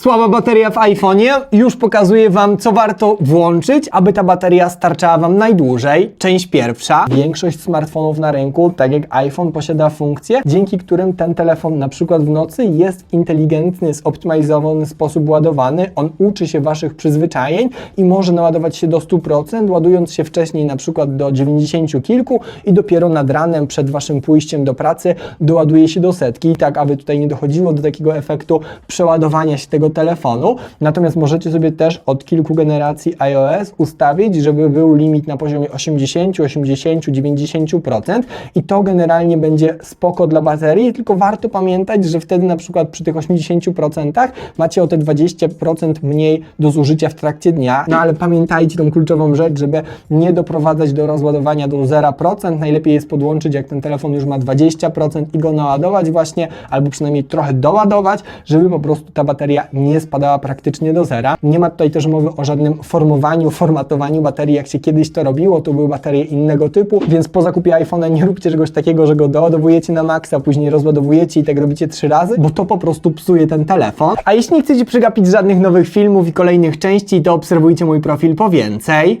Słaba bateria w iPhone'ie już pokazuje Wam, co warto włączyć, aby ta bateria starczała Wam najdłużej. Część pierwsza. Większość smartfonów na rynku, tak jak iPhone, posiada funkcje, dzięki którym ten telefon na przykład w nocy jest inteligentny, zoptymalizowany sposób ładowany. On uczy się Waszych przyzwyczajeń i może naładować się do 100%, ładując się wcześniej na przykład do 90 kilku i dopiero nad ranem przed Waszym pójściem do pracy doładuje się do setki, tak aby tutaj nie dochodziło do takiego efektu przeładowania się tego telefonu. Natomiast możecie sobie też od kilku generacji iOS ustawić, żeby był limit na poziomie 80, 80, 90% i to generalnie będzie spoko dla baterii, tylko warto pamiętać, że wtedy na przykład przy tych 80% macie o te 20% mniej do zużycia w trakcie dnia. No ale pamiętajcie tą kluczową rzecz, żeby nie doprowadzać do rozładowania do 0%. Najlepiej jest podłączyć, jak ten telefon już ma 20% i go naładować właśnie, albo przynajmniej trochę doładować, żeby po prostu ta bateria nie spadała praktycznie do zera. Nie ma tutaj też mowy o żadnym formowaniu, formatowaniu baterii, jak się kiedyś to robiło, to były baterie innego typu, więc po zakupie iPhone'a nie róbcie czegoś takiego, że go doładowujecie na maksa, później rozładowujecie i tak robicie trzy razy, bo to po prostu psuje ten telefon. A jeśli nie chcecie przegapić żadnych nowych filmów i kolejnych części, to obserwujcie mój profil po więcej.